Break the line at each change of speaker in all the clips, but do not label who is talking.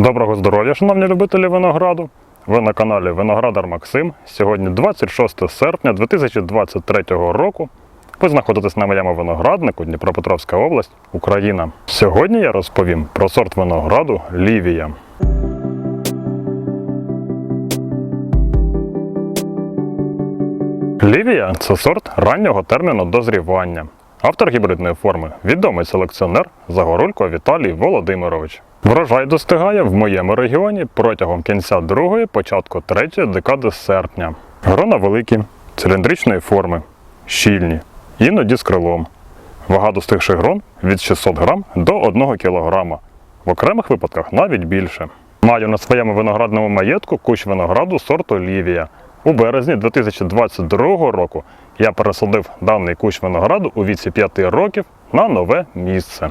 Доброго здоров'я, шановні любителі винограду. Ви на каналі Виноградар Максим. Сьогодні 26 серпня 2023 року. Ви знаходитесь на моєму винограднику Дніпропетровська область, Україна. Сьогодні я розповім про сорт винограду Лівія. Лівія це сорт раннього терміну дозрівання. Автор гібридної форми відомий селекціонер Загорулько Віталій Володимирович. Врожай достигає в моєму регіоні протягом кінця другої, початку третьої декади серпня. Грона великі, циліндричної форми, щільні, іноді з крилом. Вага достигших грон від 600 грам до 1 кг. В окремих випадках навіть більше. Маю на своєму виноградному маєтку кущ винограду сорту Лівія. У березні 2022 року я пересадив даний кущ винограду у віці 5 років на нове місце.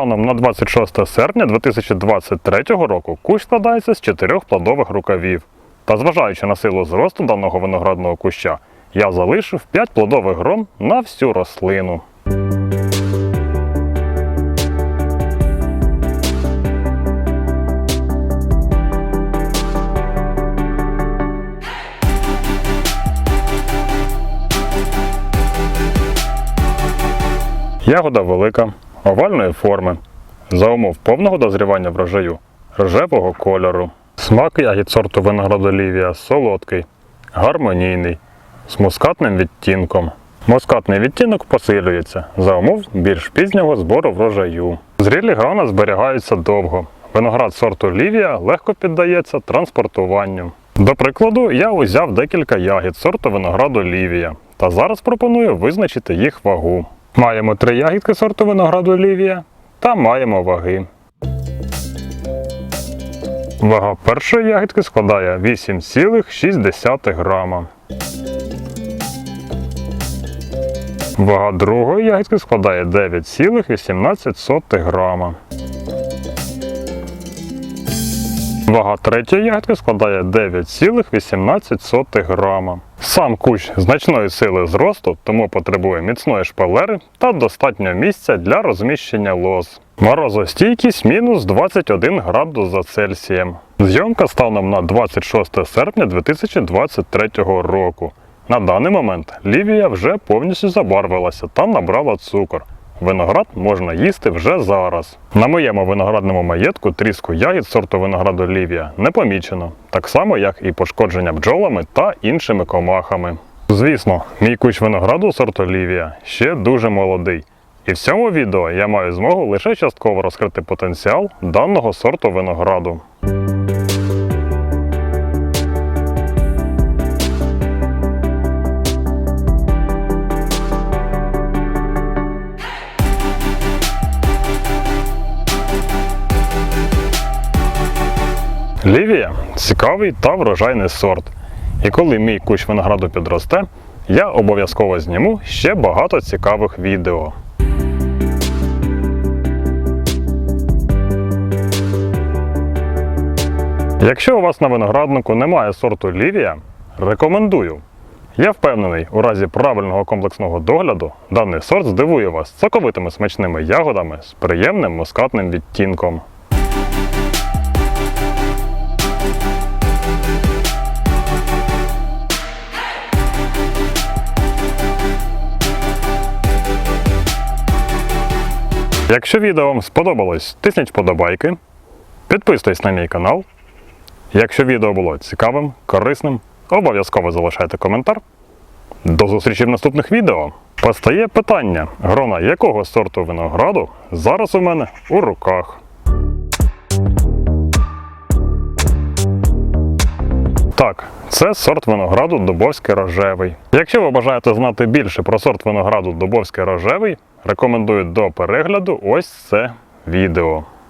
Станом на 26 серпня 2023 року кущ складається з чотирьох плодових рукавів. Та зважаючи на силу зросту даного виноградного куща, я залишив 5 плодових грон на всю рослину. Ягода велика, овальної форми, за умов повного дозрівання врожаю, рожевого кольору. Смак ягід сорту винограду Лівія солодкий, гармонійний, з мускатним відтінком. Мускатний відтінок посилюється за умов більш пізнього збору врожаю. Зрілі грона зберігаються довго. Виноград сорту Лівія легко піддається транспортуванню. До прикладу, я узяв декілька ягід сорту винограду Лівія та зараз пропоную визначити їх вагу. Маємо три ягідки сорту винограду Лівія та маємо ваги. Вага першої ягідки складає 8,6 грама. Вага другої ягідки складає 9,18 грама. Вага третьої ягідки складає 9,18 грама. Сам кущ значної сили зросту, тому потребує міцної шпалери та достатньо місця для розміщення лоз. Морозостійкість мінус 21 градус за Цельсієм. Зйомка станом на 26 серпня 2023 року. На даний момент Лівія вже повністю забарвилася та набрала цукор. Виноград можна їсти вже зараз. На моєму виноградному маєтку тріску ягід сорту винограду Лівія не помічено, так само як і пошкодження бджолами та іншими комахами. Звісно, мій кущ винограду сорту Лівія ще дуже молодий. І в цьому відео я маю змогу лише частково розкрити потенціал даного сорту винограду. Лівія цікавий та врожайний сорт. І коли мій кущ винограду підросте, я обов'язково зніму ще багато цікавих відео. Якщо у вас на винограднику немає сорту Лівія, рекомендую. Я впевнений, у разі правильного комплексного догляду даний сорт здивує вас соковитими смачними ягодами з приємним мускатним відтінком. Якщо відео вам сподобалось, тисніть вподобайки, підписуйтесь на мій канал. Якщо відео було цікавим, корисним, обов'язково залишайте коментар. До зустрічі в наступних відео. Постає питання, грона якого сорту винограду зараз у мене у руках. Так, це сорт винограду Дубовський рожевий. Якщо ви бажаєте знати більше про сорт винограду Дубовський рожевий, рекомендую до перегляду ось це відео.